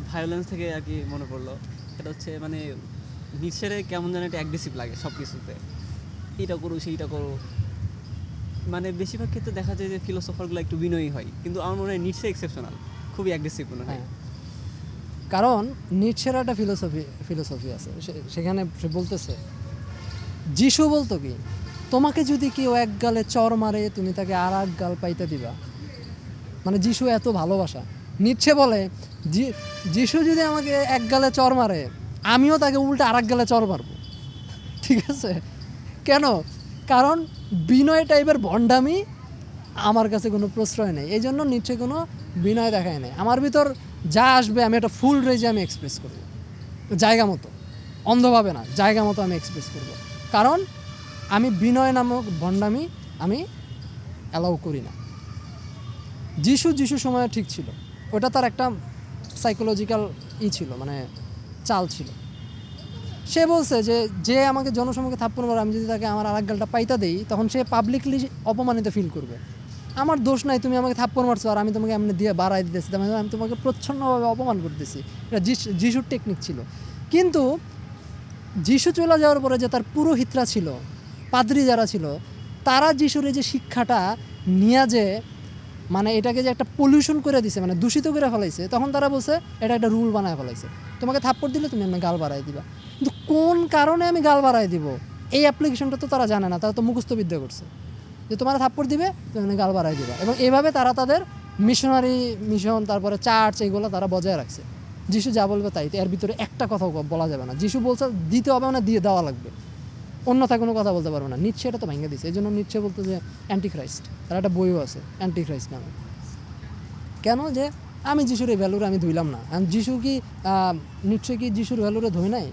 Violence থেকে আর কি মনে পড়ল। সেটা হচ্ছে মানে নিঃসেরে কেমন যেন একটা অ্যাগ্রেসিভ লাগে সব কিছুতে এইটা করো, সেইটা করো। মানে বেশিরভাগ ক্ষেত্রে দেখা যায় যে ফিলোসফারগুলো একটু বিনয়ী হয়। কিন্তু আমার মনে হয় নিঃসে এক্সেপশনাল খুবই অ্যাগ্রেসিভ মনে হয়। হ্যাঁ। কারণ নিটসের একটা ফিলোসফি ফিলোসফি আছে। সেখানে সে বলতেছে, যিশু বলতো কি, তোমাকে যদি কেউ এক গালে চর মারে, তুমি তাকে আর এক গাল পাইতে দিবা। মানে যিশু এত ভালোবাসা। নিচ্ছে বলে "যি- যিশু যদি আমাকে এক গালে চর মারে, আমিও তাকে উল্টে আর এক গালে চর মারবো। ঠিক আছে? কেন? কারণ বিনয় টাইপের ভণ্ডামি আমার কাছে কোনো প্রশ্রয় নেই। এই জন্য নিচ্ছে কোনো বিনয় দেখায় নেই। আমার ভিতর যা আসবে আমি একটা ফুল রেজে আমি এক্সপ্রেস করব। জায়গা মতো। অন্ধভাবে না, জায়গা মতো আমি এক্সপ্রেস করব। কারণ আমি বিনয় নামক ভণ্ডামি আমি অ্যালাউ করি না। যিশু যিশু সময় ঠিক ছিল। ওটা তার একটা সাইকোলজিক্যাল ই ছিল মানে চাল ছিল। সে বলছে যে যে আমাকে জনসমুখে থাপ্পড় মারে, আমি যদি তাকে আমার আরেক গালটা পাইতা দেই, তখন সে পাবলিকলি অপমানিত ফিল করবে। আমার দোষ নাই, তুমি আমাকে থাপ্পড় মারছো, আর আমি তোমাকে এমনি দিয়ে বাড়াই দিতেছি। মানে আমি তোমাকে প্রচ্ছন্নভাবে অপমান করতেছি। এটা যিশুর টেকনিক ছিল। কিন্তু যিশু চলে যাওয়ার পরে যে তার পুরোহিতরা ছিল, পাদ্রি যারা ছিল, তারা যিশুর এই যে শিক্ষাটা নিয়ে যে মানে এটাকে যে একটা পলিউশন করে দিছে মানে দূষিত করে ফেলাইছে, তখন তারা বলছে, এটা একটা রুল বানায় ফেলাইছে। তোমাকে থাপ্পড় দিলে তুমি আমি গাল বাড়াই দিবা। কিন্তু কোন কারণে আমি গাল বাড়াই দিব? এই অ্যাপ্লিকেশনটা তো তারা জানে না, তারা তো মুখস্থ বিদ্যা করছে। যে তোমার থাপ্পড় দিবে, তুমি গাল বাড়াই দিবা। এবং এইভাবে তারা তাদের মিশনারি মিশন তারপরে চার্চ এইগুলো তারা বজায় রাখছে। যিশু যা বলবে তাই, এর ভিতরে একটা কথাও বলা যাবে না। যিশু বলছে, দিতে হবে না দিয়ে দেওয়া লাগবে। অন্যথা কোনো কথা বলতে পারবে না। নিচ্ছে এটা তো ভেঙে দিছে। এই জন্য নিচ্ছে বলতে যে অ্যান্টি খ্রাইস্ট তার একটা বইও আছে অ্যান্টি খ্রাইস্ট নামে। কেন যে আমি যিশুর এই ভ্যালুরে আমি ধুইলাম না? আর যিশু কি নিচ্ছে কি যিশুর ভ্যালুরে ধুই নাই?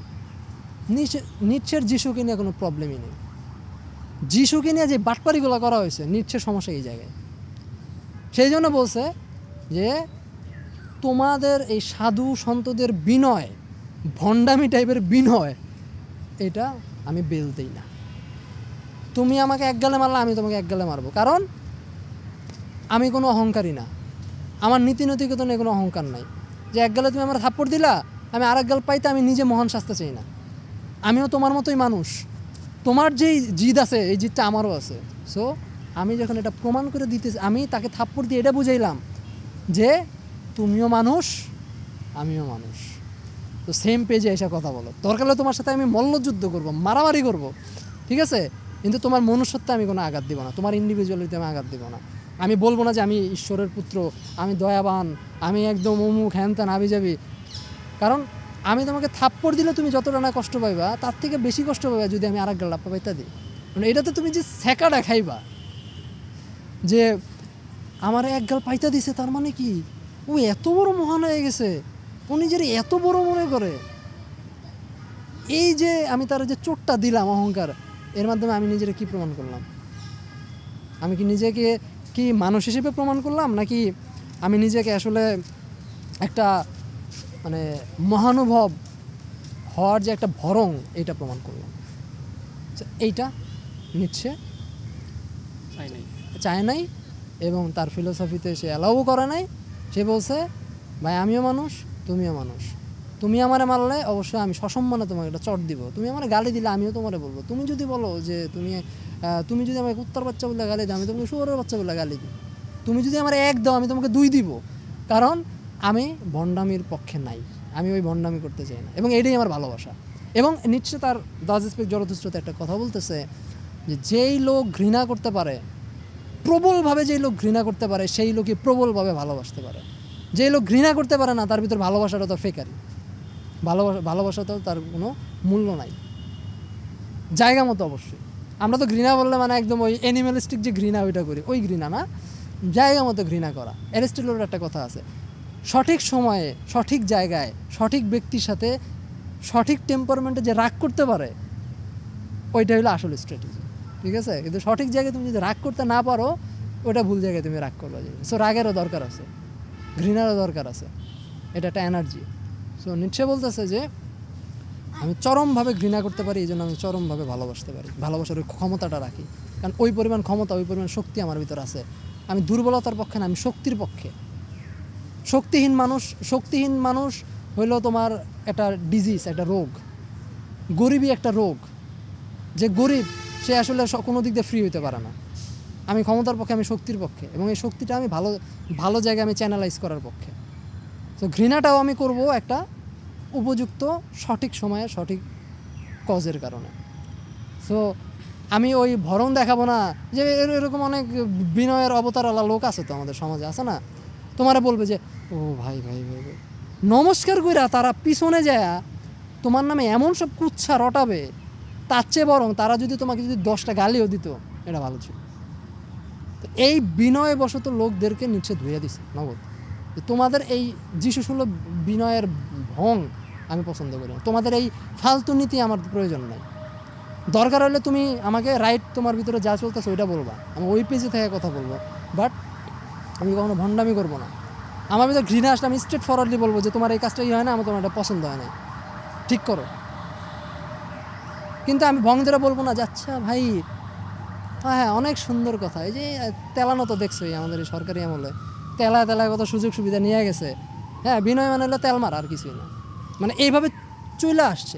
নিচ্ছে, নিচ্ছের যিশুকে নিয়ে কোনো প্রবলেমই নেই। যিশুকে নিয়ে যে বাটপারিগুলো করা হয়েছে, নিচ্ছের সমস্যা এই জায়গায়। সেই জন্য বলছে যে তোমাদের এই সাধু সন্তদের বিনয়, ভণ্ডামি টাইপের বিনয়, এটা আমি বেল দিই না। তুমি আমাকে এক গালে মারলে, আমি তোমাকে এক গালে মারবো। কারণ আমি কোনো অহংকারী না। আমার নীতি নৈতিকতা নিয়ে কোনো অহংকার নাই। যে এক গালে তুমি আমার থাপ্পড় দিলা, আমি আর এক গাল পাইতে আমি নিজে মহান শাস্তি চাই না। আমিও তোমার মতোই মানুষ। তোমার যেই জিদ আছে, এই জিদটা আমারও আছে। সো আমি যখন এটা প্রমাণ করে দিতে আমি তাকে থাপ্পড় দিয়ে এটা বুঝাইলাম যে তুমিও মানুষ, আমিও মানুষ। তো সেম পেজে এসে কথা বলো। দরকার হলে তোমার সাথে আমি মল্লযুদ্ধ করব, মারামারি করব, ঠিক আছে? কিন্তু তোমার মনুষ্যত্বে আমি কোনো আঘাত দিব না, তোমার ইন্ডিভিজুয়ালিতে আমি আঘাত দিব না। আমি বলব না যে আমি ঈশ্বরের পুত্র, আমি দয়াবান, আমি একদম অমুক হ্যান ত্যান আবি যাবি কারণ আমি তোমাকে থাপ্পড় দিলে তুমি যতটা না কষ্ট পাইবা, তার থেকে বেশি কষ্ট পাইবা যদি আমি আর এক গাল লাপ্পা পাইতা দিই মানে এটাতে তুমি যে সেকাটা খাইবা যে আমার এক গাল পাইতা দিছে, তার মানে কি? ও এত বড় মহান হয়ে গেছে। ও নিজের এত বড় মনে করে এই যে আমি তার যে চোটটা দিলাম অহংকার এর মাধ্যমে আমি নিজের কি প্রমাণ করলাম? আমি কি নিজেকে কি মানুষ হিসেবে প্রমাণ করলাম? নাকি আমি নিজেকে আসলে একটা মানে মহানুভব হওয়ার যে একটা ভরং এটা প্রমাণ করলাম? এইটা নিচ্ছে। চায় নাই। এবং তার ফিলোসফিতে সে অ্যালাউ করে নাই। সে বলছে ভাই আমিও মানুষ তুমিও মানুষ। তুমি আমারে মারলে অবশ্যই আমি সসম্মানে তোমাকে একটা চট দিব। তুমি আমার গালি দিলে আমিও তোমারে বলব। তুমি যদি বলো যে তুমি তুমি যদি আমাকে উত্তর বাচ্চা বলে গালি দাও, আমি তোমাকে শুয়ারের বাচ্চা বলে গালি দিই তুমি যদি আমার এক দাও, আমি তোমাকে দুই দিব। কারণ আমি ভণ্ডামির পক্ষে নাই। আমি ওই ভণ্ডামি করতে চাই না। এবং এটাই আমার ভালোবাসা। এবং নিচ্ছে তার দাস স্পেক একটা কথা বলতেছে যে যেই লোক ঘৃণা করতে পারে, প্রবলভাবে যেই লোক ঘৃণা করতে পারে, সেই লোকই প্রবলভাবে ভালোবাসতে পারে। যেই লোক ঘৃণা করতে পারে না, তার ভিতর ভালোবাসাটা তো ফেকারি। ভালোবাসা ভালোবাসাতেও তার কোনো মূল্য নাই। জায়গা মতো অবশ্যই। আমরা তো ঘৃণা বললে মানে একদম ওই অ্যানিমালিস্টিক যে ঘৃণা, ওইটা করি। ওই ঘৃণা না। জায়গা মতো ঘৃণা করা। অ্যারিস্টলের একটা কথা আছে। সঠিক সময়ে, সঠিক জায়গায়, সঠিক ব্যক্তির সাথে সঠিক টেম্পারমেন্টে যে রাগ করতে পারে, ওইটা হলো আসল স্ট্র্যাটেজি ঠিক আছে? কিন্তু সঠিক জায়গায় তুমি যদি রাগ করতে না পারো ওটা ভুল জায়গায় তুমি রাগ করবা। সো রাগেরও দরকার আছে। ঘৃণারও দরকার আছে। এটা একটা এনার্জি সো নিচ্ছে বলতেছে যে, আমি চরমভাবে ঘৃণা করতে পারি এই জন্য আমি চরমভাবে ভালোবাসতে পারি, ভালোবাসার ওই ক্ষমতাটা রাখি। কারণ ওই পরিমাণ ক্ষমতা, ওই পরিমাণ শক্তি আমার ভিতর আছে। আমি দুর্বলতার পক্ষে না, আমি শক্তির পক্ষে। শক্তিহীন মানুষ শক্তিহীন মানুষ হইল তোমার একটা ডিজিজ একটা রোগ। গরিবই একটা রোগ। যে গরিব, সে আসলে কোনো দিক দিয়ে ফ্রি হইতে পারে না। আমি ক্ষমতার পক্ষে, আমি শক্তির পক্ষে এবং এই শক্তিটা আমি ভালো ভালো জায়গায় আমি চ্যানেলাইজ করার পক্ষে। তো ঘৃণাটাও আমি করব একটা উপযুক্ত, সঠিক সময়ে, সঠিক কজের কারণে। সো আমি ওই ভরণ দেখাবো না যে এর- এরকম অনেক বিনয়ের অবতারওয়ালা লোক আছে তো আমাদের সমাজে, আছে না? তোমারা বলবে যে, ও ভাই ভাই ভাই ভাই। নমস্কার কইরা তারা পিছনে যায়, তোমার নামে এমন সব কুচ্ছা রটাবে, তার চেয়ে বরং তারা যদি তোমাকে যদি দশটা গালিও দিত, এটা ভালো ছিল। এই বিনয় বশত লোকদেরকে নিচে ধুয়ে দিছে, নগদ। তোমাদের এই যিশু সুলভ বিনয়ের ভং আমি পছন্দ করি না। তোমাদের এই ফালতু নীতি আমার প্রয়োজন নাই। দরকার হলে তুমি আমাকে রাইট তোমার ভিতরে যা চলতেছে ওইটা বলবা। আমি ওই পেজে থেকে কথা বলব। বাট আমি কখনো ভণ্ডামি করব না। আমার ভিতরে ঘৃণা আসলে আমি স্ট্রেট ফরওয়ার্ডলি বলব যে তোমার এই কাজটা ই হয় না, আমার তোমার এটা পছন্দ হয় না ঠিক করো। কিন্তু আমি ভং ধরে বলব না যে আচ্ছা ভাই হ্যাঁ হ্যাঁ অনেক সুন্দর কথা। এই যে তেলানো তো দেখছোই আমাদের এই সরকারি আমলে। তেলা তেলায় কত সুযোগ সুবিধা নিয়ে গেছে। হ্যাঁ বিনয় মানে হলো তেল মার আর কিছুই না। মানে এইভাবে চলে আসছে।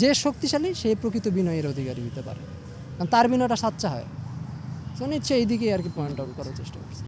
যে শক্তিশালী সেই প্রকৃত বিনয়ের অধিকারী হতে পারে। কারণ তার বিনয়টা সাচ্চা হয় তো নিচ্ছে এইদিকে আর কি পয়েন্ট আউট করার চেষ্টা করছে।